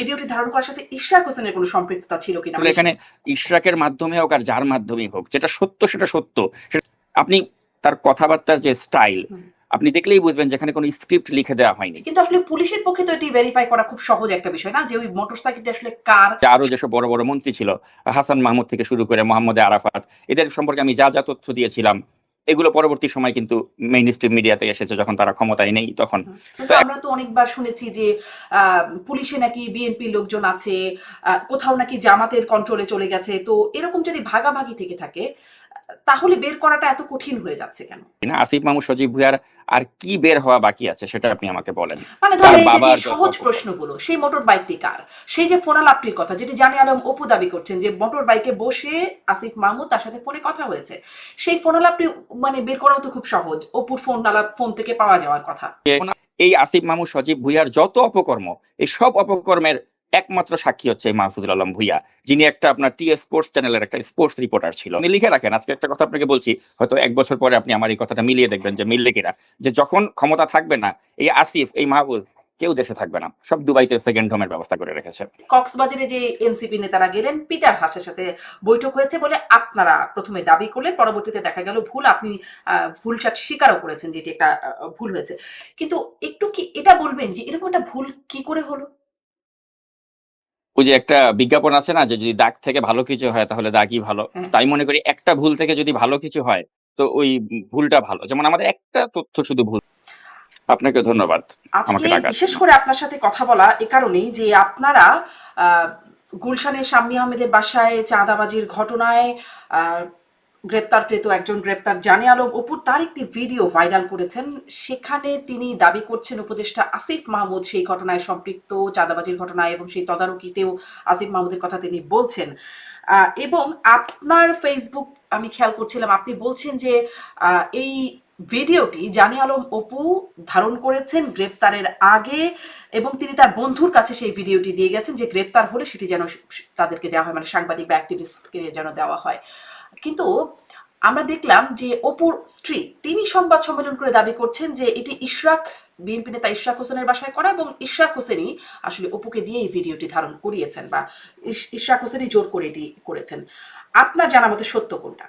ভিডিওটি ধারণ করার সাথে ইশরাক হোসেনের কোনো সম্পৃক্ততা ছিল কিনা? এখানে ইশরাকের মাধ্যমে হোক আর যার মাধ্যমেই হোক যেটা সত্য সেটা সত্য। আপনি তার কথাবার্তার যে স্টাইল আপনি দেখলেই বুঝবেন যেখানে কোনো স্ক্রিপ্ট লিখে দেওয়া হয়নি। কিন্তু আসলে পুলিশের পক্ষে তো এটি ভেরিফাই করা খুব সহজ একটা বিষয় না? যে ওই মোটরসাইকেলটি আসলে কার আরও যেসব বড় বড় মন্ত্রী ছিল হাসান মাহমুদ থেকে শুরু করে মোহাম্মদ আরাফাত এদের সম্পর্কে আমি যা যা তথ্য দিয়েছিলাম এগুলো পরবর্তী সময় কিন্তু মেইন স্ট্রিম মিডিয়াতে এসেছে যখন তারা ক্ষমতায় নেই তখন। আমরা তো অনেকবার শুনেছি যে আহ, পুলিশে নাকি বিএনপি লোকজন আছে কোথাও নাকি জামাতের কন্ট্রোলে চলে গেছে। তো এরকম যদি ভাগাভাগি থেকে থাকে তাহলে বের করাটা এত কঠিন হয়ে যাচ্ছে কেন? না আসিফ মামু সজীব ভুইয়ার আর কি বের হওয়া বাকি আছে সেটা আপনি আমাকে বলেন। মানে ধরেন এই যে সহজ প্রশ্নগুলো সেই মোটর বাইকটি কার? সেই যে ফোনালাপটির কথা যেটি জানি আলম অপু দাবি করছেন যে মোটর বাইকে বসে আসিফ মাহমুদ তার সাথে ফোনে কথা হয়েছে। সেই ফোনালাপটি মানে বের করাও তো খুব সহজ অপুর ফোন আলাপ ফোন থেকে পাওয়া যাওয়ার কথা। এই আসিফ মাহমুদ সজীব ভুইয়ার যত অপকর্ম এই সব অপকর্মের একমাত্র সাক্ষী হচ্ছে এই মাহফুজুল আলম ভুইয়া, যিনি একটা আপনার টি স্পোর্টস চ্যানেলের একটা স্পোর্টস রিপোর্টার ছিল। আপনি লিখে রাখেন, আজকে একটা কথা আপনাকে বলছি, হয়তো এক বছর পরে আপনি আমার এই কথাটা মিলিয়ে দেখবেন যে মিললে কিনা, যে যখন ক্ষমতা থাকবে না, এই আসিফ, এই মাহফুজ, কেউ দেশে থাকবে না, সব দুবাইতে সেকেন্ড হোমের ব্যবস্থা করে রেখেছে। কক্সবাজারে যে এনসিপি নেতারা গেলেন, পিটার হাসের সাথে বৈঠক হয়েছে বলে আপনারা প্রথমে দাবি করলেন, পরবর্তীতে দেখা গেল ভুল, আপনি ভুলটা স্বীকারও করেছেন যেটি একটা ভুল হয়েছে। কিন্তু একটু কি এটা বলবেন যে এরকম একটা ভুল কি করে হলো? ওই যে একটা বিজ্ঞাপন আছে না যে যদি দাগ থেকে ভালো কিছু হয় তাহলে দাগই ভালো। হ্যাঁ। তাই মনে করি একটা ভুল থেকে যদি ভালো কিছু হয় তো ওই ভুলটা ভালো। যেমন আমাদের একটা তথ্য শুধু ভুল। আপনাকে ধন্যবাদ আজকে বিশেষ করে আপনার সাথে কথা বলা এ কারণেই যে আপনারা আহ, গুলশানের শাম্মী আহমেদের বাসায় চাঁদাবাজির ঘটনায় আহ, গ্রেপ্তারকৃত একজন গ্রেপ্তার জানি আলম অপুর তার একটি ভিডিও ভাইরাল করেছেন। সেখানে তিনি দাবি করছেন, উপদেষ্টা আসিফ মাহমুদ সেই ঘটনায় সম্পৃক্ত, চাঁদাবাজির ঘটনায় এবং সেই তদারকিতেও আসিফ মাহমুদের কথা তিনি বলছেন। এবং আপনার ফেসবুক আমি খেয়াল করছিলাম, আপনি বলছেন যে এই ভিডিওটি জানি আলম অপু ধারণ করেছেন গ্রেপ্তারের আগে এবং তিনি তার বন্ধুর কাছে সেই ভিডিওটি দিয়ে গেছেন যে গ্রেপ্তার হলে সেটি যেন তাদেরকে দেওয়া হয় মানে সাংবাদিক বা অ্যাক্টিভিস্টকে যেন দেওয়া হয়। কিন্তু আমরা দেখলাম যে অপুর স্ত্রী, তিনি সংবাদ সম্মেলন করে দাবি করছেন যে এটি ইশরাক বিএনপি নেতা ইশরাক হোসেনের বাসায় করা এবং ইশরাক হোসেনই আসলে অপুকে দিয়ে এই ভিডিওটি ধারণ করিয়েছেন বা ইশরাক হোসেনই জোর করে এটি করেছেন। আপনার জানা মতে সত্য কোনটা?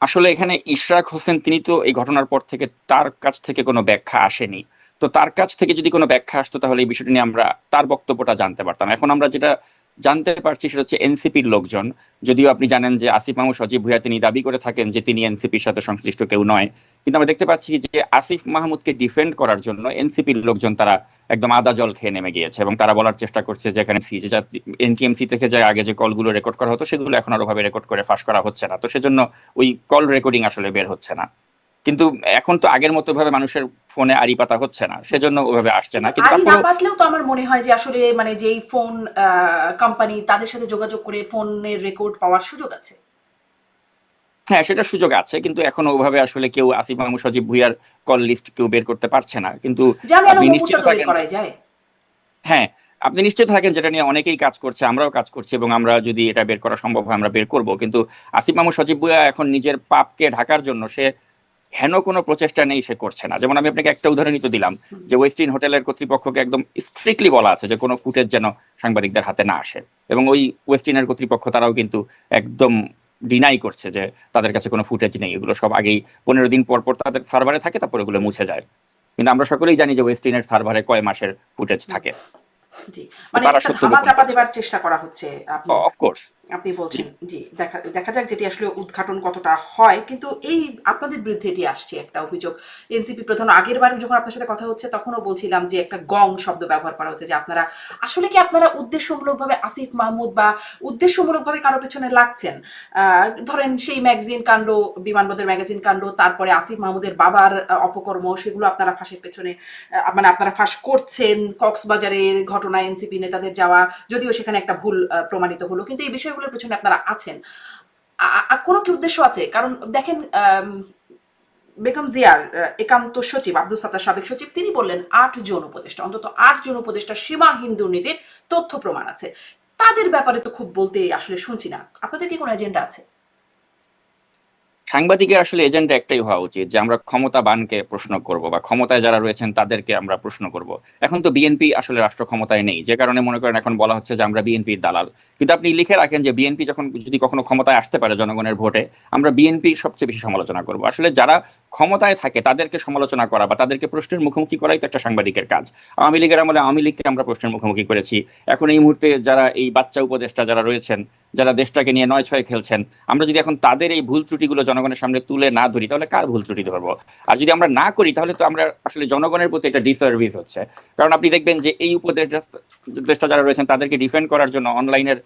আসলে এখানে ইশরাক হোসেন, তিনি তো এই ঘটনার পর থেকে তার কাছ থেকে কোনো ব্যাখ্যা আসেনি। তো তার কাছ থেকে যদি কোনো ব্যাখ্যা আসতো তাহলে এই বিষয়টি নিয়ে আমরা তার বক্তব্যটা জানতে পারতাম। এখন আমরা যেটা জানতে পারছি সেটা হচ্ছে এনসিপির লোকজন। যদিও আপনি জানেন যে আসিফ মাহমুদ সজীব ভুইয়া তিনি দাবি করে থাকেন যে তিনি এনসিপির সাথে সংশ্লিষ্ট কেউ নয়। কিন্তু আমরা দেখতে পাচ্ছি যে আসিফ মাহমুদকে ডিফেন্ড করার জন্য এনসিপির লোকজন তারা একদম আদা জল খেয়ে নেমে গিয়েছে এবং তারা বলার চেষ্টা করছে যে এখানে সি যে এনটিএমসি থেকে যে আগে যে কলগুলো রেকর্ড করা হতো, সেগুলো এখন আরও ভাবে রেকর্ড করে ফাঁস করা হচ্ছে না। তো সেজন্য ওই কল রেকর্ডিং আসলে বের হচ্ছে না। কিন্তু এখন তো আগের মতো ভাবে মানুষের ফোনে আড়ি পাতা হচ্ছে না সেজন্য ওভাবে আসছে না। কিন্তু আরই না পাতলেও তো আমার মনে হয় যে আসলে মানে যেই ফোন কোম্পানি তাদের সাথে যোগাযোগ করে ফোনের রেকর্ড পাওয়ার সুযোগ আছে। হ্যাঁ সেটা সুযোগ আছে কিন্তু এখন ওভাবে আসলে কেউ আসিফ মাহমুদ সজীব ভুইয়ার কল লিস্ট কেউ বের করতে পারছে না। কিন্তু আপনি নিশ্চিত থাকেন যায়। হ্যাঁ আপনি নিশ্চিত থাকেন যেটা নিয়ে অনেকেই কাজ করছে আমরাও কাজ করছি এবং আমরা যদি এটা বের করা সম্ভব হয় আমরা বের করব। কিন্তু আসিফ মাহমুদ সজীব ভুইয়া এখন নিজের পাপকে ঢাকার জন্য সে হেন কোনো প্রচেষ্টা নেই সে করছে না। যেমন আমি আপনাকে একটা উদাহরণই তো দিলাম। যে ওয়েস্টিন হোটেলের কর্তৃপক্ষকে একদম স্ট্রিক্টলি বলা আছে যে কোনো ফুটেজ যেন সাংবাদিকদের হাতে না আসে। এবং ওই ওয়েস্টিনের কর্তৃপক্ষ তারাও কিন্তু একদম ডিনাই করছে যে তাদের কাছে কোনো ফুটেজ নেই। এগুলো সব আগেই পনেরো দিন পর পর তাদের সার্ভারে থাকে তারপর এগুলো মুছে যায়। কিন্তু আমরা সকলেই জানি যে ওয়েস্টিনের সার্ভারে কয় মাসের ফুটেজ থাকে। জি। মানে চেষ্টা করা হচ্ছে অফকোর্স আপনি বলছেন জি। দেখা দেখা যাক যেটি আসলে উদ্ঘাটন কতটা হয়। কিন্তু এই আপনাদের বিরুদ্ধে এটি আসছে একটা অভিযোগ। এনসিপি প্রধান আগের বার যখন আপনার সাথে কথা হচ্ছে তখনও বলছিলাম যে একটা গং শব্দ ব্যবহার করা হচ্ছে যে আপনারা আসলে কি আপনারা উদ্দেশ্যমূলকভাবে আসিফ মাহমুদ বা উদ্দেশ্যমূলকভাবে কারও পেছনে লাগছেন? ধরেন সেই ম্যাগাজিন কাণ্ড বিমানবন্দর ম্যাগাজিন কাণ্ড তারপরে আসিফ মাহমুদের বাবার অপকর্ম সেগুলো আপনারা ফাঁসের পেছনে মানে আপনারা ফাঁস করছেন কক্সবাজারের ঘটনায় এনসিপি নেতাদের যাওয়া যদিও সেখানে একটা ভুল প্রমাণিত হলো। কিন্তু এই বিষয়গুলোর পেছনে আপনারা আছেন। কোনো কি উদ্দেশ্য আছে? কারণ দেখেন বেগম জিয়ার একান্ত সচিব, আব্দুল সাত্তার সাবেক সচিব, তিনি বললেন, আট জন উপদেষ্টা, অন্তত আট জন উপদেষ্টা সীমাহীন দুর্নীতির তথ্য প্রমাণ আছে। তাদের ব্যাপারে তো খুব বলতে আসলে শুনছি না। আপনাদের কি কোনো এজেন্ডা আছে? সাংবাদিকের আসলে এজেন্ডা একটাই হওয়া উচিত যে আমরা ক্ষমতাবানকে প্রশ্ন করব বা ক্ষমতায় যারা রয়েছেন তাদেরকে আমরা প্রশ্ন করব। এখন তো বিএনপি আসলে রাষ্ট্র ক্ষমতায় নেই, যে কারণে মনে করেন এখন বলা হচ্ছে যে আমরা বিএনপির দালাল। কিন্তু আপনি লিখে রাখেন যে বিএনপি যখন যদি কখনো ক্ষমতায় আসতে পারে জনগণের ভোটে, আমরা বিএনপি সবচেয়ে বেশি সমালোচনা করব। আসলে যারা ক্ষমতায় থাকে, তাদেরকে সমালোচনা করা বা তাদেরকে প্রশ্নের মুখোমুখি করাই তো একটা সাংবাদিকের কাজ। আওয়ামী লীগের আমলে আওয়ামী লীগকে আমরা প্রশ্নের মুখোমুখি করেছি। এখন এই মুহূর্তে যারা এই বাচ্চা উপদেষ্টা যারা রয়েছেন, যারা দেশটাকে নিয়ে নয় ছয় খেলছেন, আমরা যদি এখন তাদের এই ভুল ত্রুটিগুলো জনগণের সামনে তুলে না ধরি, তাহলে কার ভুল ত্রুটি ধরবো? আর যদি আমরা না করি, তাহলে তো আমরা আসলে জনগণের প্রতি একটা ডিসার্ভিস হচ্ছে। কারণ আপনি দেখবেন যে এই উপদেষ্টা যারা রয়েছেন, তাদেরকে ডিফেন্ড করার জন্য অনলাইনের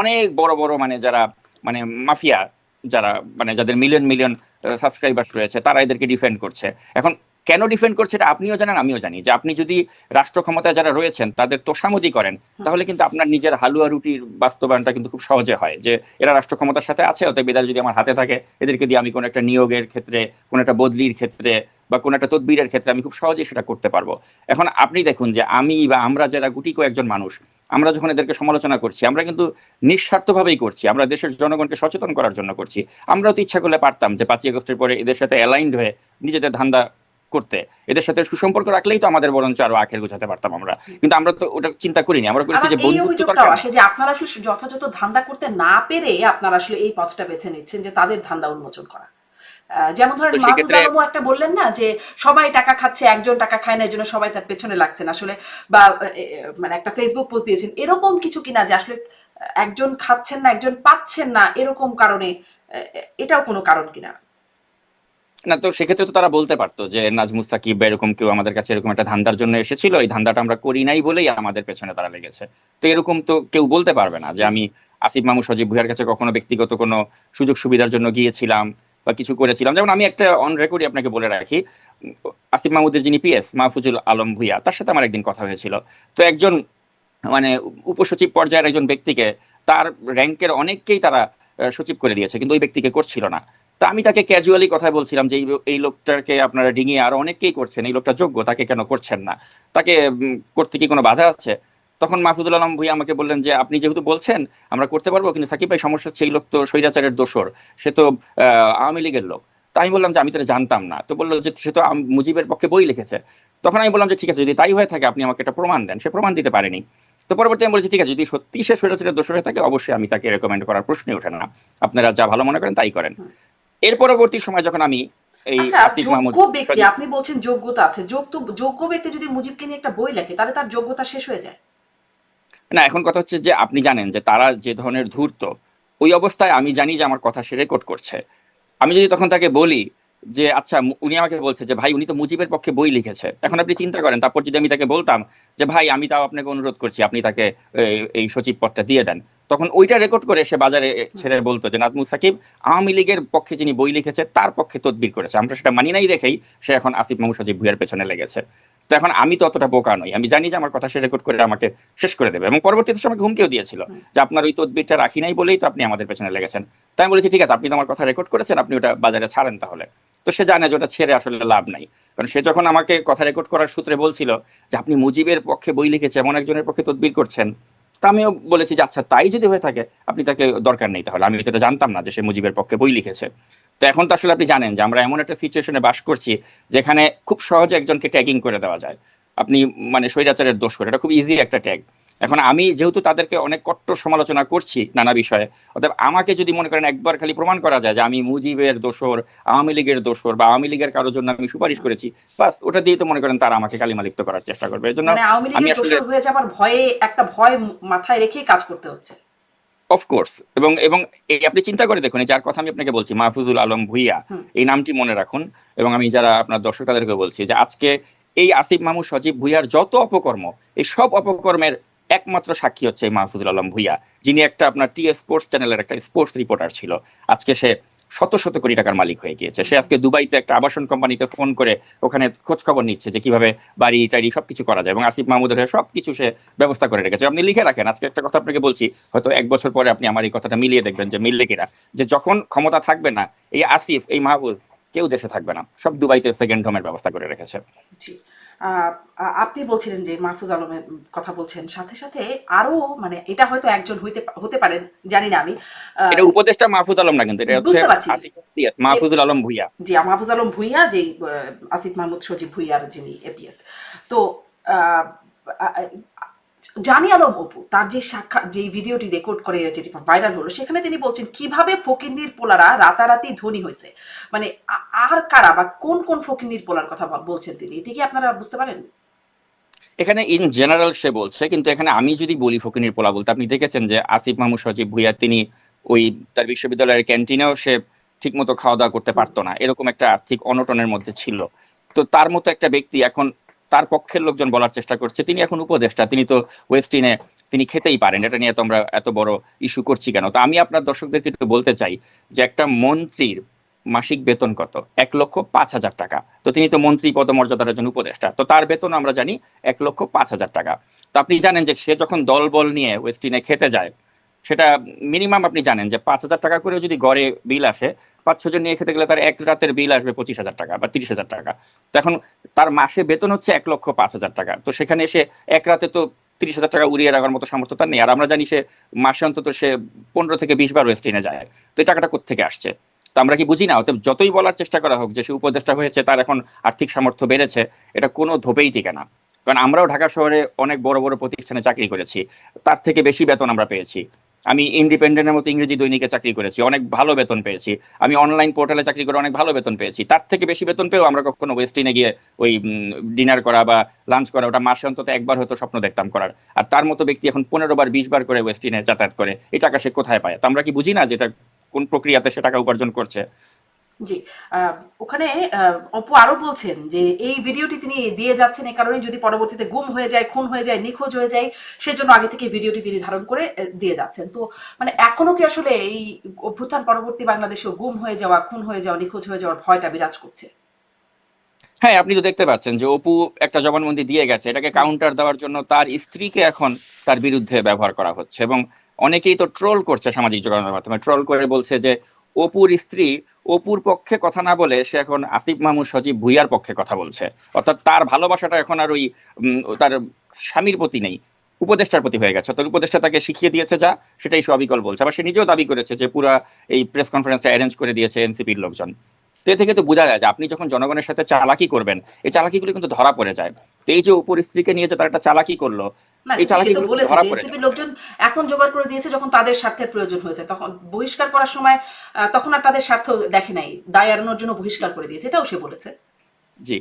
অনেক বড় বড় মানে যারা মানে মাফিয়া যারা মানে যাদের মিলিয়ন মিলিয়ন সাবস্ক্রাইবার্স রয়েছে, তারা এদেরকে ডিফেন্ড করছে। এখন কেন ডিফেন্ড করছে এটা আপনিও জানেন, আমিও জানি। যে আপনি যদি রাষ্ট্র ক্ষমতায় যারা রয়েছেন, তাদের তোষামতি করেন, তাহলে কিন্তু আপনার নিজের হালুয়া রুটির বাস্তবায়নটা কিন্তু খুব সহজে হয়। যে এরা রাষ্ট্র ক্ষমতার সাথে আছে, অতএব এদের যদি আমার হাতে থাকে, এদেরকে দিয়ে আমি কোনো একটা নিয়োগের ক্ষেত্রে, কোনো একটা বদলির ক্ষেত্রে, বা কোনো একটা তদবিরের ক্ষেত্রে আমি খুব সহজেই সেটা করতে পারব। এখন আপনি দেখুন যে আমি বা আমরা যারা গুটি কয়েকজন মানুষ আমরা যখন এদেরকে সমালোচনা করছি আমরা কিন্তু নিঃস্বার্থভাবেই করছি আমরা দেশের জনগণকে সচেতন করার জন্য করছি। আমরাও তো ইচ্ছা করলে পারতাম যে পাঁচই আগস্টের পরে এদের সাথে অ্যালাইন্ড হয়ে নিজেদের ধান্দা করতে। এদের সাথে সুসম্পর্ক রাখলেই তো আমাদের বরঞ্চ আরও আখের গুছাতে পারতাম আমরা। কিন্তু আমরা তো ওটা চিন্তা করিনি আমরা করেছি যে বন্ধুত্ব আসে যে আপনারা আসলে যথাযথ ধান্দা করতে না পেরে আপনারা আসলে এই পথটা বেছে নিচ্ছেন যে তাদের ধান্দা উন্মোচন করা। যেমন ধরেন মাহফুজ আলমও একটা বললেন না যে সবাই টাকা খাচ্ছে একজন টাকা খায় না এই জন্য সবাই তার পেছনে লাগছেন আসলে বা মানে একটা ফেসবুক পোস্ট দিয়েছেন। এরকম কিছু কিনা যে আসলে একজন খাচ্ছেন না একজন পাচ্ছেন না এরকম কারণে এটাও কোনো কারণ কিনা না? তো সেক্ষেত্রে তো তারা বলতে পারতো যে নাজমুস সাকিব এরকম কেউ আমাদের কাছে এরকম একটা ধান্দার জন্য এসেছিল এই ধান্দাটা আমরা করি নাই বলেই আমাদের পেছনে তারা লেগেছে। তো এরকম তো কেউ বলতে পারবে না যে আমি আসিফ মাহমুদ সজীব ভুইয়ার কাছে কখনো ব্যক্তিগত কোনো সুযোগ সুবিধার জন্য গিয়েছিলাম বা কিছু করেছিলাম। যেমন আমি একটা অন রেকর্ডই আপনাকে বলে রাখি, আসিফ মাহমুদের যিনি পিএস মাহফুজুল আলম ভুইয়া, তার সাথে আমার একদিন কথা হয়েছিল। তো একজন মানে উপসচিব পর্যায়ের একজন ব্যক্তিকে তার র্যাঙ্কের অনেককেই তারা সচিব করে দিয়েছে, কিন্তু ওই ব্যক্তিকে করছিল না। তা আমি তাকে ক্যাজুয়ালি কথা বলছিলাম যে, এই- লোকটাকে আপনারা ডিঙিয়ে আরও অনেককেই করছেন, এই লোকটা যোগ্য, তাকে কেন করছেন না? তাকে করতে কি কোনো বাধা আছে? তখন মাহফুদুল আলম ভুইয়া আমাকে বললেন যে আপনি যেহেতু বলছেন আমরা করতে পারব কিন্তু সাকিব ভাই সমস্যা হচ্ছে এই লোক তো স্বৈরাচারের দোষর সে তো আওয়ামী লীগের লোক। তাই আমি বললাম যে আমি তো জানতাম না। তো বলল যে সে তো মুজিবের পক্ষে বই লিখেছে। তখন আমি বললাম যে ঠিক আছে যদি তাই হয়ে থাকে আপনি আমাকে একটা প্রমাণ দেন। সে প্রমাণ দিতে পারেনি। তো পরবর্তী আমি বলেছি ঠিক আছে যদি সত্যি সে স্বৈরাচারের দোষর হয়ে থাকে অবশ্যই আমি তাকে রেকমেন্ড করার প্রশ্নই ওঠে না। আপনারা যা ভালো মনে করেন তাই করেন। এর পরবর্তী সময় যখন আমি আচ্ছা যোগ্য ব্যক্তি আপনি বলছেন যোগ্যতা আছে। যোগ্য যোগ্য ব্যক্তি যদি মুজিবকে নিয়ে একটা বই লেখে তাহলে তার যোগ্যতা শেষ হয়ে যায়? না, এখন কথা হচ্ছে যে আপনি জানেন যে তারা যে ধরনের ধূর্ত, ওই অবস্থায় আমি জানি যে আমার কথা সে রেকর্ড করছে। আমি যদি তখন তাকে বলি যে আচ্ছা উনি আমাকে বলছে যে, ভাই, উনি তো মুজিবের পক্ষে বই লিখেছে। এখন আপনি চিন্তা করেন, তারপর যদি আমি তাকে বলতাম যে, ভাই, আমি তাও আপনাকে অনুরোধ করছি, আপনি তাকে এই- সচিব পদটা দিয়ে দেন। তখন ওইটা রেকর্ড করে সে বাজারে ছেড়ে বলতো যে, নাজমুল সাকিব, আওয়ামী লীগের পক্ষে যিনি বই লিখেছে, তার পক্ষে তদবির করেছে। আমরা সেটা মানি নাই দেখেই সে এখন আসিফ মাহমুদ সজিব ভুইয়ার পেছনে লেগেছে। তো এখন আমি তো অতটা বোকা নই। আমি জানি যে আমার কথা সে রেকর্ড করে আমাকে শেষ করে দেবে এবং পরবর্তীতে সে আমাকে হুমকিও দিয়েছিল যে আপনার ওই তদবিরটা রাখি নাই বলেই তো আপনি আমাদের পেছনে লেগেছেন। তাই আমি বলেছি ঠিক আছে আপনি তো আমার কথা রেকর্ড করেছেন আপনি ওটা বাজারে ছাড়েন তাহলে। তো সে জানে যে ওটা ছেড়ে আসলে লাভ নাই। কারণ সে যখন আমাকে কথা রেকর্ড করার সূত্রে বলছিল যে আপনি মুজিবের পক্ষে বই লিখেছে এমন একজনের পক্ষে তদবির করছেন তা আমিও বলেছি যে আচ্ছা তাই যদি হয়ে থাকে আপনি তাকে দরকার নেই তাহলে। আমি তো জানতাম না যে সে মুজিবের পক্ষে বই লিখেছে। তো এখন তো আসলে আপনি জানেন যে আমরা এমন একটা সিচুয়েশনে বাস করছি যেখানে খুব সহজে একজনকে ট্যাগিং করে দেওয়া যায়। আপনি মানে স্বৈরাচারের দোষ করে এটা খুব ইজি একটা ট্যাগ এখন আমি যেহেতু তাদেরকে অনেক কট্টর সমালোচনা করছি নানা বিষয়ে অর্থাৎ আমাকে যদি মনে করেন একবার খালি প্রমাণ করা যায় যে আমি মুজিবের দোষর আওয়ামী লীগের দোষর বা আওয়ামী লীগের কারোর জন্য আমি সুপারিশ করেছি বাস ওটা দিয়ে তো মনে করেন তারা আমাকে কালিমালিপ্ত করার চেষ্টা করবে। এই জন্য মানে আওয়ামী আমি লীগের আসলে- দোষর হয়ে যাবার ভয়ে একটা ভয় মাথায় রেখেই কাজ করতে হচ্ছে। অফকোর্স এবং এবং এই আপনি চিন্তা করে দেখুন যার কথা আমি আপনাকে বলছি মাহফুজুল আলম ভুইয়া এই নামটি মনে রাখুন। এবং আমি যারা আপনার দর্শক তাদেরকে বলছি যে আজকে এই আসিফ মাহমুদ সজীব ভুইয়ার যত অপকর্ম এই সব অপকর্মের একমাত্র সাক্ষী হচ্ছে এই মাহফুজুল আলম ভুইয়া যিনি একটা আপনার টি স্পোর্টস চ্যানেলের একটা স্পোর্টস রিপোর্টার ছিল। আজকে সে শত শত কোটি টাকার মালিক হয়ে গিয়েছে। সে আজকে দুবাইতে একটা আবাসন কোম্পানিতে ফোন করে ওখানে খোঁজ খবর নিচ্ছে যে কীভাবে বাড়ি টাড়ি সবকিছু করা যায় এবং আসিফ মাহমুদের হয়ে সবকিছু সে ব্যবস্থা করে রেখেছে। আপনি লিখে রাখেন, আজকে একটা কথা আপনাকে বলছি, হয়তো এক বছর পরে আপনি আমার এই কথাটা মিলিয়ে দেখবেন যে মিললে কিনা। যে যখন ক্ষমতা থাকবে না, এই আসিফ, এই মাহবুব কেউ দেশে থাকবে না। সব দুবাইতে সেকেন্ড হোমের ব্যবস্থা করে রেখেছে। আপনি বলছিলেন যে মাহফুজ আলমের কথা বলছেন। সাথে সাথে আরও মানে এটা হয়তো একজন হইতে হতে পারেন জানি না আমি। এটা উপদেষ্টা মাহফুজ আলম না কিন্তু এটা হচ্ছে বুঝতে পারছি। মাহফুজুল আলম ভুইয়া। জি মাহফুজ আলম ভুইয়া যে আসিফ মাহমুদ সজীব ভুইয়ার যিনি এপিএস তো জানি আলম অপু তার যে সাক্ষাৎ যে ভিডিওটি রেকর্ড করে যেটি ভাইরাল হলো, সেখানে তিনি বলছেন, কীভাবে ফকিন্নির পোলারা রাতারাতি ধনী হয়েছে? মানে আর কারা বা কোন কোন ফকিন্নির পোলার কথা বলছেন তিনি? এটি কি আপনারা বুঝতে পারেন? এখানে ইন জেনারেল সে বলছে, কিন্তু এখানে আমি যদি বলি ফকিনীর পোলা বলতে, আপনি দেখেছেন যে আসিফ মাহমুদ সজীব ভুইয়া, তিনি ওই তার বিশ্ববিদ্যালয়ের ক্যান্টিনেও সে ঠিকমতো খাওয়া দাওয়া করতে পারতো না। এরকম একটা আর্থিক অনটনের মধ্যে ছিল। তো তার মতো একটা ব্যক্তি এখন তার পক্ষের লোকজন বলার চেষ্টা করছে। তিনি এখন উপদেষ্টা। তিনি তো ওয়েস্টিনে তিনি খেতেই পারেন। এটা নিয়ে তো আমরা এত বড় ইস্যু করছি কেন? তো আমি আপনার দর্শকদেরকে একটু বলতে চাই যে একটা মন্ত্রীর মাসিক বেতন কত? এক লক্ষ পাঁচ হাজার টাকা। তো তিনি তো মন্ত্রী পদমর্যাদার একজন উপদেষ্টা। তো তার বেতন আমরা জানি এক লক্ষ পাঁচ হাজার টাকা। তো আপনি জানেন যে সে যখন দল বল নিয়ে ওয়েস্টিনে খেতে যায়, সেটা মিনিমাম আপনি জানেন যে পাঁচ হাজার টাকা করে যদি গড়ে বিল আসে পাঁচ ছজন নিয়ে খেতে গেলে তার এক রাতের বিল আসবে পঁচিশ হাজার টাকা বা তিরিশ হাজার টাকা। তো এখন তার মাসে বেতন হচ্ছে এক লক্ষ পাঁচ হাজার টাকা। তো সেখানে এসে এক রাতে তো তিরিশ হাজার টাকা উড়িয়ে রাখার মতো সামর্থ্য তার নেই। আর আমরা জানি সে মাসে অন্তত সে পনেরো থেকে বিশ বার ওয়েস্টিনে যায়। তো এই টাকাটা কোথেকে আসছে? তো আমরা কি বুঝি না? অতএব যতই বলার চেষ্টা করা হোক যে সে উপদেষ্টা হয়েছে, তার এখন আর্থিক সামর্থ্য বেড়েছে, এটা কোনো ধোপেই টিকে না। কারণ আমরাও ঢাকা শহরে অনেক বড় বড় প্রতিষ্ঠানে চাকরি করেছি। তার থেকে বেশি বেতন আমরা পেয়েছি। আমি ইন্ডিপেন্ডেন্টের মতো ইংরেজি দৈনিকে চাকরি করেছি, অনেক ভালো বেতন পেয়েছি। আমি অনলাইন পোর্টালে চাকরি করে অনেক ভালো বেতন পেয়েছি। তার থেকে বেশি বেতন পেয়েও আমরা কখনো ওয়েস্টিনে গিয়ে ওই ডিনার করা বা লাঞ্চ করা, ওটা মাসে অন্তত একবার হয়তো স্বপ্ন দেখতাম করার। আর তার মতো ব্যক্তি এখন পনেরো বার, বিশ বার করে ওয়েস্টিনে যাতায়াত করে। এই টাকা সে কোথায় পায়? তো আমরা কি বুঝি না যে এটা কোন প্রক্রিয়াতে সে টাকা উপার্জন করছে? জি ওখানে অপু আরও বলছেন যে এই ভিডিওটি তিনি দিয়ে যাচ্ছেন এই কারণে যদি পরবর্তীতে গুম হয়ে যায় খুন হয়ে যায় নিখোঁজ হয়ে যায় সেজন্য আগে থেকে ভিডিওটি তিনি ধারণ করে দিয়ে যাচ্ছেন। তো মানে এখনও কি আসলে এই অভ্যুত্থান পরবর্তী বাংলাদেশে গুম হয়ে যাওয়া খুন হয়ে যাওয়া নিখোঁজ হয়ে যাওয়ার ভয়টা বিরাজ করছে? হ্যাঁ আপনি তো দেখতে পাচ্ছেন যে অপু একটা জবানবন্দি দিয়ে গেছে। এটাকে কাউন্টার দেওয়ার জন্য তার স্ত্রীকে এখন তার বিরুদ্ধে ব্যবহার করা হচ্ছে এবং অনেকেই তো ট্রোল করছে সামাজিক যোগাযোগের মাধ্যমে। ট্রোল করে বলছে যে অপুর স্ত্রী অপুর পক্ষে কথা না বলে সে এখন আসিফ মাহমুদ সজীব ভুইয়ার পক্ষে কথা বলছে। অর্থাৎ তার ভালোবাসাটা এখন আর ওই তার স্বামীর প্রতি নেই, উপদেষ্টার প্রতি হয়ে গেছে। তার উপদেষ্টা তাকে শিখিয়ে দিয়েছে যা, সেটাই সে অবিকল বলছে। আবার সে নিজেও দাবি করেছে যে পুরা এই প্রেস কনফারেন্সটা অ্যারেঞ্জ করে দিয়েছে এনসিপির লোকজন। তো এ থেকে তো বোঝা যায় যে আপনি যখন জনগণের সাথে চালাকি করবেন এই চালাকিগুলো কিন্তু ধরা পড়ে যায়। তো এই যে উপর স্ত্রীকে নিয়ে যে তার একটা চালাকি করল না এই সে চালাকিগুলো ধরা পড়ে লোকজন এখন জোগাড় করে দিয়েছে যখন তাদের স্বার্থের প্রয়োজন হয়েছে। তখন বহিষ্কার করার সময় আহ, তখন আর তাদের স্বার্থ দেখে নাই। দায় এড়ানোর জন্য বহিষ্কার করে দিয়েছে এটাও সে বলেছে। জি।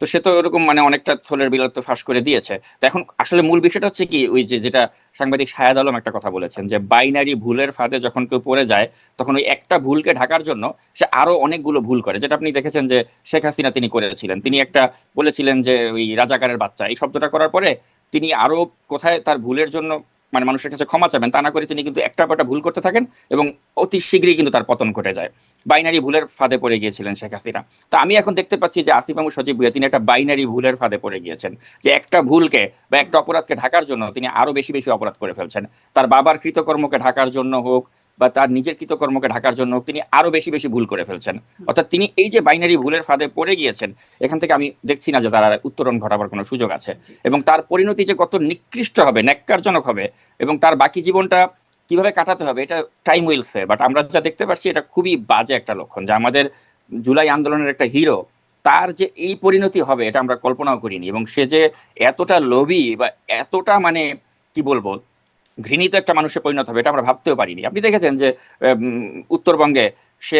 তো সে তো এরকম মানে অনেকটা থলের বিলত্ব ফাঁস করে দিয়েছে। তো এখন আসলে মূল বিষয়টা হচ্ছে কি ওই যে যেটা সাংবাদিক শায়াদ আলম একটা কথা বলেছেন যে বাইনারি ভুলের ফাঁদে যখন কেউ পড়ে যায় তখন ওই একটা ভুলকে ঢাকার জন্য সে আরও অনেকগুলো ভুল করে। যেটা আপনি দেখেছেন যে শেখ হাসিনা তিনি করেছিলেন। তিনি একটা বলেছিলেন যে ওই রাজাকারের বাচ্চা। এই শব্দটা করার পরে তিনি আরও কোথায় তার ভুলের জন্য মানে মানুষের কাছে ক্ষমা চাবেন তা না করে তিনি কিন্তু একটা পাটা ভুল করতে থাকেন এবং অতি শীঘ্রই কিন্তু তার পতন ঘটে যায়। বাইনারি ভুলের ফাঁদে পড়ে গিয়েছিলেন শেখ হাসিনা। তা আমি এখন দেখতে পাচ্ছি যে আসিফ মাহমুদ সচিব ভুয়া তিনি একটা বাইনারি ভুলের ফাঁদে পড়ে গিয়েছেন। যে একটা ভুলকে বা একটা অপরাধকে ঢাকার জন্য তিনি আরও বেশি বেশি অপরাধ করে ফেলছেন। তার বাবার কৃতকর্মকে ঢাকার জন্য হোক বা তার নিজের কৃতকর্মকে ঢাকার জন্য তিনি আরও বেশি বেশি ভুল করে ফেলছেন। অর্থাৎ তিনি এই যে বাইনারি ভুলের ফাঁদে পড়ে গিয়েছেন এখান থেকে আমি দেখছি না যে তার আর উত্তরণ ঘটাবার কোনো সুযোগ আছে। এবং তার পরিণতি যে কত নিকৃষ্ট হবে ন্যাক্কারজনক হবে এবং তার বাকি জীবনটা কীভাবে কাটাতে হবে এটা টাইম উইলসে বাট আমরা যা দেখতে পাচ্ছি এটা খুবই বাজে একটা লক্ষণ যে আমাদের জুলাই আন্দোলনের একটা হিরো তার যে এই পরিণতি হবে এটা আমরা কল্পনাও করিনি এবং সে যে এতটা লোভী বা এতটা মানে কি বলব ঘৃণিত একটা মানুষে পরিণত হবে, এটা আমরা ভাবতেও পারিনি। আপনি দেখেছেন যে উত্তরবঙ্গে সে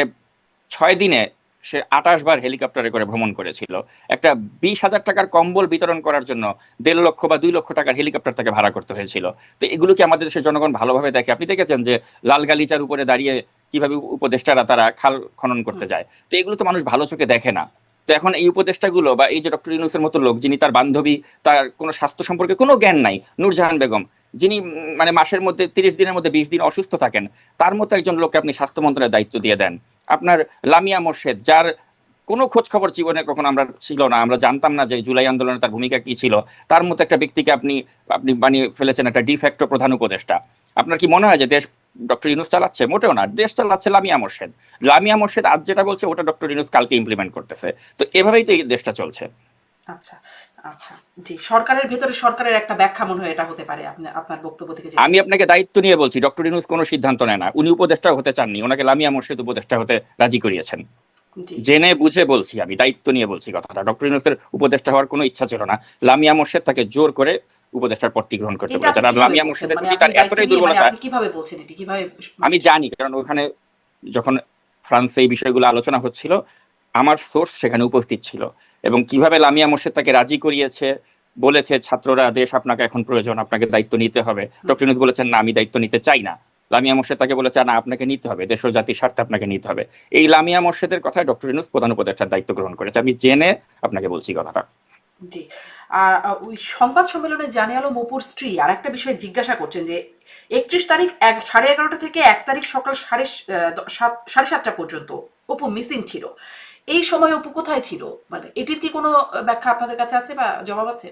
ছয় দিনে সে আঠাশ বার হেলিকপ্টারে করে ভ্রমণ করেছিল। একটা বিশ হাজার টাকার কম্বল বিতরণ করার জন্য দেড় লক্ষ বা দুই লক্ষ টাকার হেলিকপ্টার তাকে ভাড়া করতে হয়েছিল। তো এগুলো কি আমাদের দেশের জনগণ ভালোভাবে দেখে? আপনি দেখেছেন যে, লাল গালিচার উপরে দাঁড়িয়ে কীভাবে উপদেষ্টারা তারা খাল খনন করতে যায়? তো এগুলো তো মানুষ ভালো চোখে দেখে না। তো এখন এই উপদেষ্টাগুলো বা এই যে ডক্টর ইউনুসের মতো লোক, যিনি তার বান্ধবী, তার কোনো স্বাস্থ্য সম্পর্কে কোনো জ্ঞান নাই, নূরজাহান বেগম যিনি মানে মাসের মধ্যে তিরিশ দিনের মধ্যে বিশ দিন অসুস্থ থাকেন, তার মতো একজন লোককে আপনি স্বাস্থ্য মন্ত্রণালয়ের দায়িত্ব দিয়ে দেন। আপনার লামিয়া মোর্শেদ, যার কোনো খোঁজ খবর জীবনে কখনো আমরা ছিল না, আমরা জানতাম না যে জুলাই আন্দোলনে তার ভূমিকা কি ছিল, তার মতো একটা ব্যক্তিকে আপনি আপনি বানিয়ে ফেলেছেন একটা ডিফ্যাক্টো প্রধান উপদেষ্টা। আপনার কি মনে হয় যে দেশ ডক্টর ইউনুস চালাচ্ছে? মোটেও না, দেশ চালাচ্ছে লামিয়া মোর্শেদ। লামিয়া মোর্শেদ আজ যেটা বলছে, ওটা ডক্টর ইউনুস কালকে ইমপ্লিমেন্ট করতেছে। তো এভাবেই তো এই দেশটা চলছে। আচ্ছা আচ্ছা জি সরকারের ভেতরে সরকারের একটা ব্যাখ্যা মনে হয় এটা হতে পারে আপনি আপনার বক্তব্য থেকে আমি আপনাকে দায়িত্ব নিয়ে বলছি ডক্টর ইউনুস কোনো সিদ্ধান্ত নেয় না। উনি উপদেষ্টা হতে চাননি ওনাকে লামিয়া মোর্শেদ উপদেষ্টা হতে রাজি করিয়েছেন। জেনে বুঝে বলছি আমি দায়িত্ব নিয়ে বলছি কথাটা। ডক্টর ইউনুসের উপদেষ্টা হওয়ার কোনো ইচ্ছা ছিল না। লামিয়া মোর্শেদ তাকে জোর করে উপদেষ্টার পদটি গ্রহণ করতে আর লামিয়া মোর্শেদের মানে প্রতি তার এতটাই মানে দুর্বলতা কীভাবে বলছেন এটি? কীভাবে আমি জানি কারণ ওখানে যখন ফ্রান্সে এই বিষয়গুলো আলোচনা হচ্ছিল আমার সোর্স সেখানে উপস্থিত ছিল। এবং কীভাবে লামিয়া মোর্শেদ তাকে রাজি করিয়েছে, বলেছে, ছাত্ররা, দেশ আপনাকে এখন প্রয়োজন, আপনাকে দায়িত্ব নিতে হবে। ডক্টর ইউনুস বলেছেন, না, আমি দায়িত্ব নিতে চাই না। লামিয়া মোর্শেদ তাকে বলেছে, না, আপনাকে নিতে হবে, দেশ ও জাতির স্বার্থে আপনাকে নিতে হবে। এই লামিয়া মোর্শেদের কথায় ডক্টর ইউনুস প্রধান উপদেষ্টার দায়িত্ব গ্রহণ করেছে। আমি জেনে আপনাকে বলছি কথাটা। জি। আর ওই সংবাদ সম্মেলনে জানে আলম অপুর স্ত্রী আর একটা বিষয় জিজ্ঞাসা করছেন যে, একত্রিশ তারিখ এক, সাড়ে এগারোটা থেকে এক তারিখ সকাল সাড়ে সাড়ে সাতটা পর্যন্ত। অপু মিসিং ছিল। এই সময় অপু কোথায় ছিল? মানে এটির কি কোনো ব্যাখ্যা আপনাদের কাছে আছে বা জবাব আছে?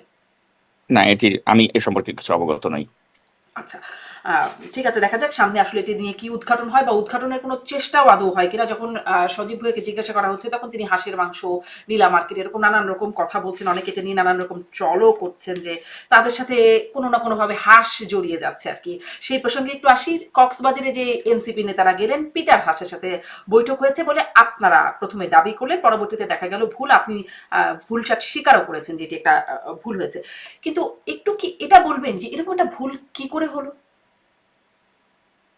না এটি আমি এ সম্পর্কে কিছু অবগত নই। আচ্ছা। ঠিক আছে, দেখা যাক সামনে আসলে এটি নিয়ে কি উদ্ঘাটন হয় বা উদ্ঘাটনের কোনো চেষ্টাও আদৌ হয় কিনা। যখন সজীব ভুঁইয়াকে জিজ্ঞাসা করা হচ্ছে, তখন তিনি হাঁসের মাংস, নীলা মার্কেট এরকম নানান রকম কথা বলছেন। অনেকে এটা নিয়ে নানান রকম চলও করছেন যে তাদের সাথে কোনো না কোনোভাবে হাঁস জড়িয়ে যাচ্ছে আর কি। সেই প্রসঙ্গে একটু আসি, কক্সবাজারে যে এনসিপি নেতারা গেলেন, পিটার হাসের সাথে বৈঠক হয়েছে বলে আপনারা প্রথমে দাবি করলেন, পরবর্তীতে দেখা গেল ভুল, আপনি ভুলটা স্বীকারও করেছেন যে এটি একটা ভুল হয়েছে। কিন্তু একটু কি এটা বলবেন যে এরকম একটা ভুল কি করে হলো?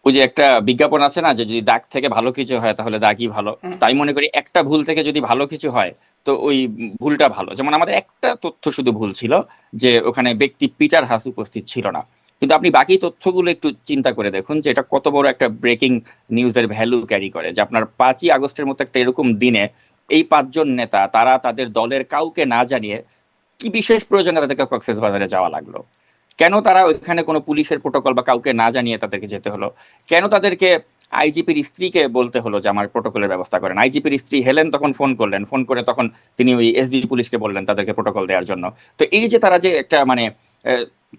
ওই যে একটা বিজ্ঞাপন আছে না যে যদি দাগ থেকে ভালো কিছু হয় তাহলে দাগই ভালো। হ্যাঁ। তাই মনে করি একটা ভুল থেকে যদি ভালো কিছু হয় তো ওই ভুলটা ভালো। যেমন আমাদের একটা তথ্য শুধু ভুল ছিল যে ওখানে ব্যক্তি পিটার হাস উপস্থিত ছিল না। কিন্তু আপনি বাকি তথ্যগুলো একটু চিন্তা করে দেখুন যে এটা কত বড় একটা ব্রেকিং নিউজের ভ্যালু ক্যারি করে যে আপনার পাঁচই আগস্টের মতো একটা এরকম দিনে এই পাঁচজন নেতা তারা তাদের দলের কাউকে না জানিয়ে কি বিশেষ প্রয়োজনে তাদেরকে কক্সেস বাজারে যাওয়া লাগল? কেন তারা ওইখানে কোনো পুলিশের প্রোটোকল বা কাউকে না জানিয়ে তাদেরকে যেতে হলো? কেন তাদেরকে আইজিপির স্ত্রীকে বলতে হলো যে আমার প্রোটোকলের ব্যবস্থা করেন? আইজিপির স্ত্রী হেলেন তখন ফোন করলেন। ফোন করে তখন তিনি ওই এসবি পুলিশকে বললেন তাদেরকে প্রোটোকল দেওয়ার জন্য। তো এই যে তারা যে একটা মানে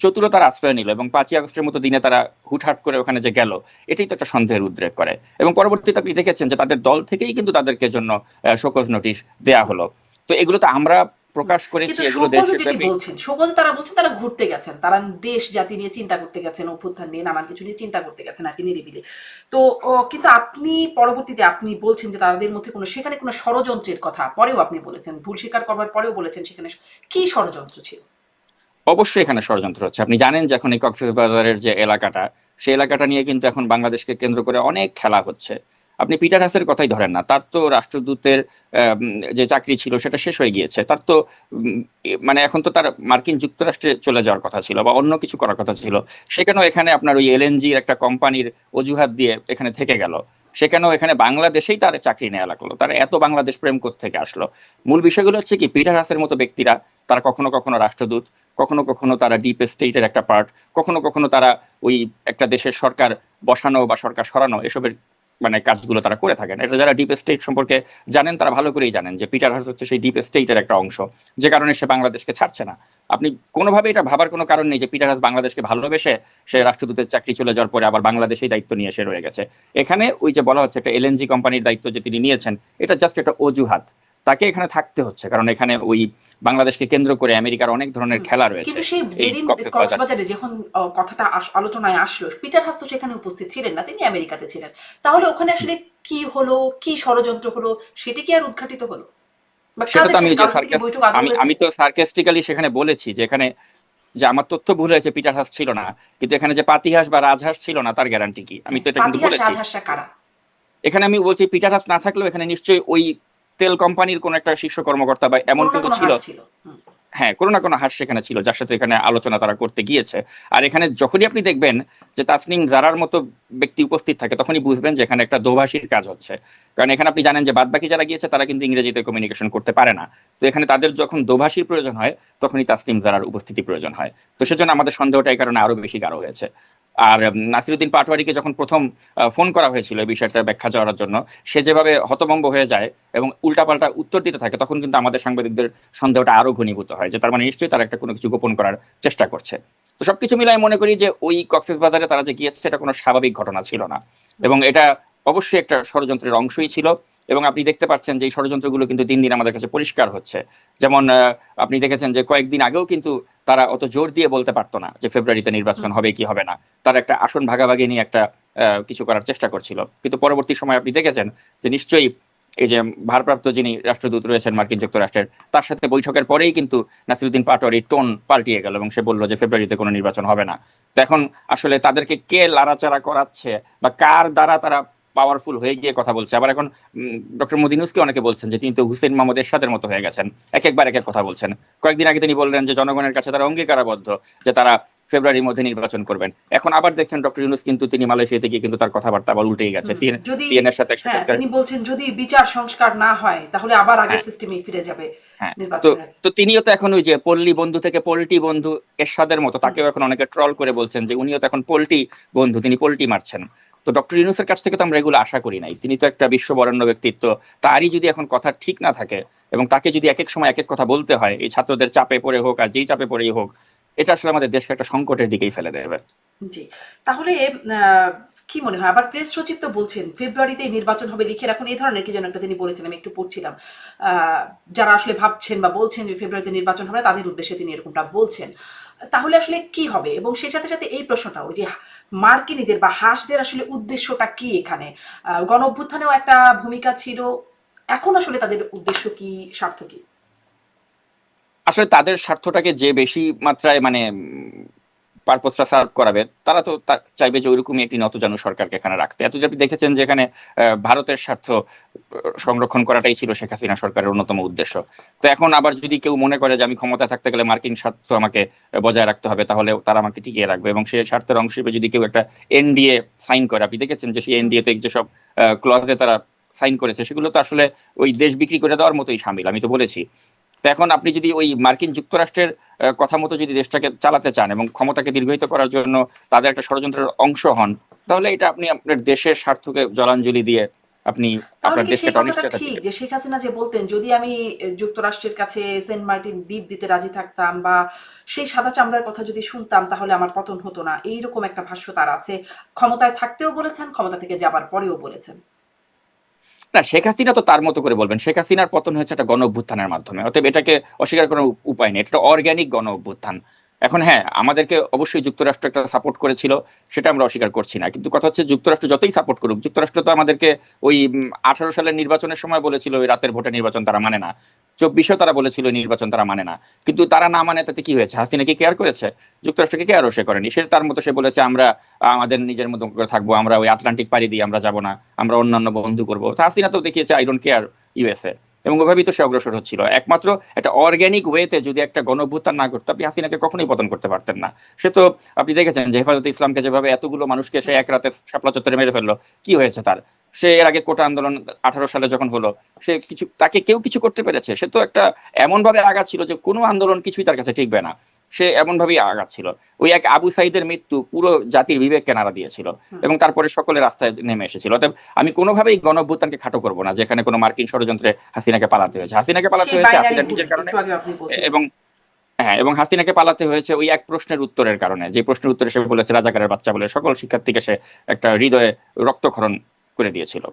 চতুরতার আশ্রয় নিল এবং পাঁচই আগস্টের মতো দিনে তারা হুটহাট করে ওখানে যে গেল, এটাই তো একটা সন্দেহের উদ্রেক করে। এবং পরবর্তীতে আপনি দেখেছেন যে তাদের দল থেকেই কিন্তু তাদেরকে জন্য শোকজ নোটিশ দেয়া হলো। তো এগুলো তো আমরা প্রকাশ করেছি এগুলো যেটি বলছেন শোকজ তারা বলছেন তারা ঘুরতে গেছেন তারা দেশ জাতি নিয়ে চিন্তা করতে গেছেন অভ্যুত্থান নিয়ে নানান কিছু নিয়ে চিন্তা করতে গেছেন আর কি নিরিবিলি। তো কিন্তু আপনি পরবর্তীতে আপনি বলছেন যে তাদের মধ্যে কোনো সেখানে কোনো ষড়যন্ত্রের কথা পরেও আপনি বলেছেন ভুল স্বীকার করবার পরেও বলেছেন সেখানে কি ষড়যন্ত্র ছিল? অবশ্যই এখানে ষড়যন্ত্র হচ্ছে। আপনি জানেন যে এখন এই কক্সবাজারের যে এলাকাটা সেই এলাকাটা নিয়ে কিন্তু এখন বাংলাদেশকে কেন্দ্র করে অনেক খেলা হচ্ছে। আপনি পিটার হাসের কথাই ধরেন না। তার তো রাষ্ট্রদূতের যে চাকরি ছিল সেটা শেষ হয়ে গিয়েছে। তার তো মানে এখন তো তার মার্কিন যুক্তরাষ্ট্রে চলে যাওয়ার কথা ছিল বা অন্য কিছু করার কথা ছিল। সেখানেও এখানে আপনার ওই এলএনজির একটা কোম্পানির অজুহাত দিয়ে এখানে থেকে গেল? সেখানেও এখানে বাংলাদেশেই তার চাকরি নেওয়া লাগল? তার এত বাংলাদেশ প্রেম থেকে আসলো? মূল বিষয়গুলো হচ্ছে কি, পিটার হাসের মতো ব্যক্তিরা, তারা কখনো কখনো রাষ্ট্রদূত, কখনো কখনো তারা ডিপ স্টেটের একটা পার্ট কখনো কখনো তারা ওই একটা দেশের সরকার বসানো বা সরকার সরানো, এসবের মানে কাজগুলো তারা করে থাকেন। এটা যারা ডিপ স্টেট সম্পর্কে জানেন, তারা ভালো করেই জানেন যে পিটার হাস হচ্ছে সেই ডিপ স্টেটের একটা অংশ। যে কারণে সে বাংলাদেশকে ছাড়ছে না। আপনি কোনোভাবে এটা ভাবার কোনো কারণ নেই যে পিটার হাস বাংলাদেশকে ভালোবেসে সে রাষ্ট্রদূতের চাকরি চলে যাওয়ার পরে আবার বাংলাদেশেই দায়িত্ব নিয়ে এসে রয়ে গেছে। এখানে ওই যে বলা হচ্ছে একটা এলএনজি কোম্পানির দায়িত্ব যে তিনি নিয়েছেন, এটা জাস্ট একটা অজুহাত। তাকে এখানে থাকতে হচ্ছে। কারণ এখানে ওই বাংলাদেশকে কেন্দ্র করে আমেরিকার অনেক ধরনের খেলা রয়েছে। কিন্তু সেই যেদিন কক্সবাজারে যখন কথাটা আলোচনায় আসলো পিটার হাস তো সেখানে উপস্থিত ছিলেন না তিনি আমেরিকাতে ছিলেন। তাহলে ওখানে আসলে কি হলো কি ষড়যন্ত্র হলো সেটি কি আর উদ্ঘাটিত হলো? সেটা তো আমি আমি আমি তো সার্কেস্টিক্যালি সেখানে বলেছি যে এখানে যে আমার তথ্য ভুল হয়েছে পিটার হাস ছিল না। কিন্তু এখানে যে পাতিহাস বা রাজহাঁস ছিল না তার গ্যারান্টি কি? আমি তো এটা কিন্তু বলেছি। এখানে আমি বলছি পিটার হাস না থাকলেও এখানে নিশ্চয়ই ওই তেল কোম্পানির কোন একটা শীর্ষ কর্মকর্তা বা এমন কিন্তু ছিল। হ্যাঁ কোনো না কোনো হাস সেখানে ছিল যার সাথে এখানে আলোচনা তারা করতে গিয়েছে। আর এখানে যখনই আপনি দেখবেন যে তাসনিম জারার মতো ব্যক্তি উপস্থিত থাকে তখনই বুঝবেন যে এখানে একটা দোভাষীর কাজ হচ্ছে। কারণ এখানে আপনি জানেন যে বাদবাকি যারা গিয়েছে তারা কিন্তু ইংরেজিতে কমিউনিকেশন করতে পারে না। তো এখানে তাদের যখন দোভাষীর প্রয়োজন হয় তখনই তাসনিম জারার উপস্থিতি প্রয়োজন হয়। তো সেজন্য আমাদের সন্দেহটা এই কারণে আরও বেশি গাঢ় হয়েছে। আর নাসিরুদ্দিন পাটোয়ারিকে যখন প্রথম ফোন করা হয়েছিল এই বিষয়টা ব্যাখ্যা চাওয়ার জন্য, সে যেভাবে হতভম্ব হয়ে যায় এবং উল্টাপাল্টা উত্তর দিতে থাকে, তখন কিন্তু আমাদের সাংবাদিকদের সন্দেহটা আরও ঘনীভূত হয় যে তার মানে নিশ্চয়ই তারা একটা কোনো কিছু গোপন করার চেষ্টা করছে। তো সবকিছু মিলাই মনে করি যে ওই কক্সেস বাজারে তারা যে গিয়েছে, সেটা কোনো স্বাভাবিক ঘটনা ছিল না। এবং এটা অবশ্যই একটা ষড়যন্ত্রের অংশই ছিল। এবং আপনি দেখতে পাচ্ছেন যে এই ষড়যন্ত্রগুলো কিন্তু দিন দিন আমাদের কাছে পরিষ্কার হচ্ছে। যেমন আপনি দেখেছেন যে কয়েকদিন আগেও কিন্তু তারা অত জোর দিয়ে বলতে পারতো না যে ফেব্রুয়ারিতে নির্বাচন হবে কি হবে না। তারা একটা আসন ভাগাভাগি নিয়ে একটা কিছু করার চেষ্টা করছিল। কিন্তু পরবর্তী সময় আপনি দেখেছেন যে নিশ্চয়ই এই যে ভারপ্রাপ্ত যিনি রাষ্ট্রদূত রয়েছেন মার্কিন যুক্তরাষ্ট্রের তার সাথে বৈঠকের পরেই কিন্তু নাসিরুদ্দিন পাটোয়ারি টোন পাল্টিয়ে গেল এবং সে বলল যে ফেব্রুয়ারিতে কোনো নির্বাচন হবে না। তো এখন আসলে তাদেরকে কে লাড়াচাড়া করাচ্ছে বা কার দ্বারা তারা পাওয়ারফুল হয়ে গিয়ে কথা বলছে। আবার এখন ডক্টর মদিনুসকে অনেকে বলছেন যে তিনি তো হুসেন মাহমুদ এরশাদের মতো হয়ে গেছেন। এক একবার এক এক কথা বলছেন। কয়েকদিন আগে তিনি বললেন যে জনগণের কাছে তারা অঙ্গীকারাবদ্ধ যে তারা ফেব্রুয়ারির মধ্যে নির্বাচন করবেন। এখন আবার দেখছেন ডক্টর ইউনুস কিন্তু তিনি মালয়েশিয়াতে গিয়ে কিন্তু তার কথাবার্তা আবার উল্টেই গেছে। সিএনএর সাথে হ্যাঁ তিনি বলছেন যদি বিচার সংস্কার না হয় তাহলে আবার আগের হ্যাঁ। সিস্টেমে ফিরে যাবে হ্যাঁ, তো তিনিও তো এখন ওই যে পল্লী বন্ধু থেকে পোল্টি বন্ধু এরশাদের মতো তাকেও এখন অনেকে ট্রল করে বলছেন যে উনিও তো এখন পোল্টি বন্ধু তিনি পোল্টি মারছেন। তো ডক্টর ইউনুসের কাছ থেকে তো আমরা এগুলো আশা করি নাই। তিনি তো একটা বিশ্ববরণ্য ব্যক্তিত্ব। তারই যদি এখন কথা ঠিক না থাকে এবং তাকে যদি এক এক সময় এক এক কথা বলতে হয়, এই ছাত্রদের চাপে পড়ে হোক আর যেই চাপে পড়েই হোক, এটা আসলে আমাদের দেশকে একটা সংকটের দিকেই ফেলে দেবে। জি। তাহলে কি মনে হয়? আবার প্রেস সচিব তো বলছেন ফেব্রুয়ারিতে নির্বাচন হবে লিখে রাখুন। এই ধরনের কি যেন একটা তিনি বলেছেন, আমি একটু পড়ছিলাম। যারা আসলে ভাবছেন বা বলছেন যে ফেব্রুয়ারিতে নির্বাচন হবে তাদের উদ্দেশ্যে তিনি এরকমটা বলছেন। তাহলে আসলে কি হবে? এবং সেই সাথে সাথে এই প্রশ্নটাও যে মার্কিনীদের বা হাসদের আসলে উদ্দেশ্যটা কি এখানে? গণ অভ্যুত্থানেও একটা ভূমিকা ছিল। এখন আসলে তাদের উদ্দেশ্য কি, স্বার্থ কি? আসলে তাদের স্বার্থটাকে যে বেশি মাত্রায় মানে পারপোজটা সার্ভ করাবে তারা তো চাইবে যে ওইরকমই একটি নতজানু সরকারকে এখানে রাখতে। এত আপনি দেখেছেন যে এখানে ভারতের স্বার্থ সংরক্ষণ করাটাই ছিল শেখ হাসিনা সরকারের অন্যতম উদ্দেশ্য। তো এখন আবার যদি কেউ মনে করে যে আমি ক্ষমতায় থাকতে গেলে মার্কিন স্বার্থ আমাকে বজায় রাখতে হবে, তাহলে তারা আমাকে টিকিয়ে রাখবে এবং সেই স্বার্থের অংশ হিসেবে যদি কেউ একটা এনডিএ সাইন করে, আপনি দেখেছেন যে সেই এনডিএ তে যেসব ক্লজে তারা সাইন করেছে, সেগুলো তো আসলে ওই দেশ বিক্রি করে দেওয়ার মতোই সামিল, আমি তো বলেছি। তো এখন আপনি যদি ওই মার্কিন যুক্তরাষ্ট্রের কথা মতো যদি দেশটাকে চালাতে চান এবং ক্ষমতাকে দীর্ঘায়িত করার জন্য তাদের একটা ষড়যন্ত্রের অংশ হন তাহলে এটা আপনি আপনার দেশের স্বার্থকে জলাঞ্জলি দিয়ে আপনি আপনার দেশকে অনিশ্চয়তা ঠিক যে শেখ হাসিনা যে বলতেন যদি আমি যুক্তরাষ্ট্রের কাছে সেন্ট মার্টিন দ্বীপ দিতে রাজি থাকতাম বা সেই সাদা চামড়ার কথা যদি শুনতাম তাহলে আমার পতন হতো না। এইরকম একটা ভাষ্য তার আছে। ক্ষমতায় থাকতেও বলেছেন ক্ষমতা থেকে যাবার পরেও বলেছেন। না, শেখ হাসিনা তো তার মতো করে বলবেন। শেখ হাসিনার পতন হয়েছে একটা গণ অভ্যুত্থানের মাধ্যমে। অতএব এটাকে অস্বীকার করার উপায় নেই। এটা অর্গ্যানিক গণ অভ্যুত্থান এখন হ্যাঁ আমাদেরকে অবশ্যই যুক্তরাষ্ট্র একটা সাপোর্ট করেছিল, সেটা আমরা অস্বীকার করছি না। কিন্তু কথা হচ্ছে যুক্তরাষ্ট্র যতই সাপোর্ট করুক, যুক্তরাষ্ট্র তো আমাদেরকে ওই আঠারো সালের নির্বাচনের সময় বলেছিল, ওই রাতের ভোটে নির্বাচন তারা মানে না। চব্বিশেও তারা বলেছিল নির্বাচন তারা মানে না। কিন্তু তারা না মানে তাতে কি হয়েছে? হাসিনা কি কেয়ার করেছে? যুক্তরাষ্ট্রকে কেয়ারও সে করেনি সে তার মতো সে বলেছে, আমরা, আমাদের নিজের মতো করে থাকব, আমরা ওই আটলান্টিক পাড়ি দিয়ে আমরা যাব না, আমরা অন্যান্য বন্ধু করব। হাসিনা তো দেখিয়েছে আই ডোন্ট কেয়ার ইউএসএ এবং ওভাবেই তো সে অগ্রসর হচ্ছিল। একমাত্র একটা অর্গ্যানিক ওয়েতে যদি একটা গণভ্যুত্থান না করতো আপনি হাসিনাকে কখনোই পতন করতে পারতেন না। সে তো আপনি দেখেছেন যে হেফাজতে ইসলামকে যেভাবে এতগুলো মানুষকে সে এক রাতে শাপলা চত্বরে মেরে ফেলল, কি হয়েছে তার? সে এর আগে কোটা আন্দোলন আঠারো সালে যখন হলো, সে কিছু, তাকে কেউ কিছু করতে পেরেছে। সে তো একটা এমন ভাবে আগাচ্ছিল যে কোনো আন্দোলন কিছুই তার কাছে টিকবে না। সে এমন ভাবেই আগাচ্ছিল। ওই এক আবু সাইদের মৃত্যু পুরো জাতির বিবেককে নাড়া দিয়েছিল এবং তারপরে সকলে রাস্তায় নেমে এসেছিল। অতএব আমি কোনোভাবেই গণঅভ্যুত্থানকে খাটো করব না যেখানে কোনো মার্কিন ষড়যন্ত্রে হাসিনাকে পালাতে হয়েছে। হাসিনাকে পালাতে হয়েছে নিজের কারণে এবং হ্যাঁ এবং হাসিনাকে পালাতে হয়েছে ওই এক প্রশ্নের উত্তরের কারণে। যে প্রশ্নের উত্তরে সে বলেছে রাজাকারের বাচ্চা বলে সকল শিক্ষার্থীকে সে একটা হৃদয়ে রক্তক্ষরণ করে দিয়েছিল।